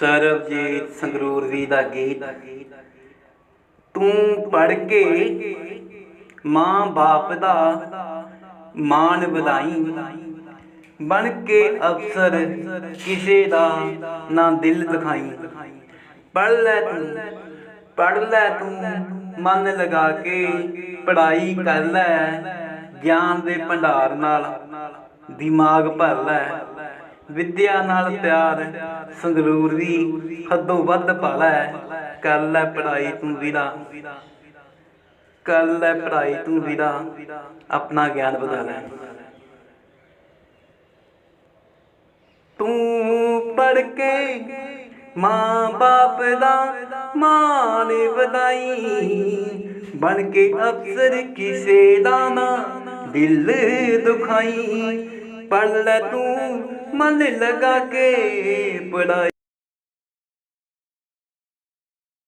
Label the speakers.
Speaker 1: ਸਰਬਜੀਤ ਸੰਗਰੂਰ ਦੀ ਦਾ ਗੀਤ। ਤੂੰ ਪੜ ਕੇ ਮਾਂ ਬਾਪ ਦਾ ਮਾਣ ਵਧਾਈ। ਬਣ ਕੇ ਅਫਸਰ ਕਿਸੇ ਦਾ ਨਾ ਦਿਲ ਦਿਖਾਈ। ਪੜ ਲੈ ਤੂੰ ਪੜ ਲੈ ਤੂੰ, ਮਨ ਲਗਾ ਕੇ ਪੜਾਈ ਕਰ ਲੈ। ਗਿਆਨ ਦੇ ਭੰਡਾਰ ਨਾਲ ਦਿਮਾਗ ਭਰ ਲੈ। ਵਿਦਿਆ ਨਾਲ ਪਿਆਰ ਸੰਗਰੂਰ ਦੀ ਹੱਦੋਂ ਵੱਧ ਪਾ ਲੈ ਕਰ ਲੈ ਪੜਾਈ ਤੂੰ ਵੀਰਾ। ਕਰ ਲੈ ਪੜਾਈ ਤੂੰ ਵੀਰਾ। ਆਪਣਾ ਗਿਆਨ ਵਧਾ ਲੈ। ਤੂੰ ਪੜ ਕੇ ਮਾਂ ਬਾਪ ਦਾ ਮਾਣ ਵਧਾਈ। ਬਣ ਕੇ ਅਫਸਰ ਕਿਸੇ ਦਾ ਨਾ ਦਿਲ ਦੁਖਾਈ। ਪੜ ਲੈ ਤੂੰ ਮਨ ਲਗਾ ਕੇ ਪੜਾਈ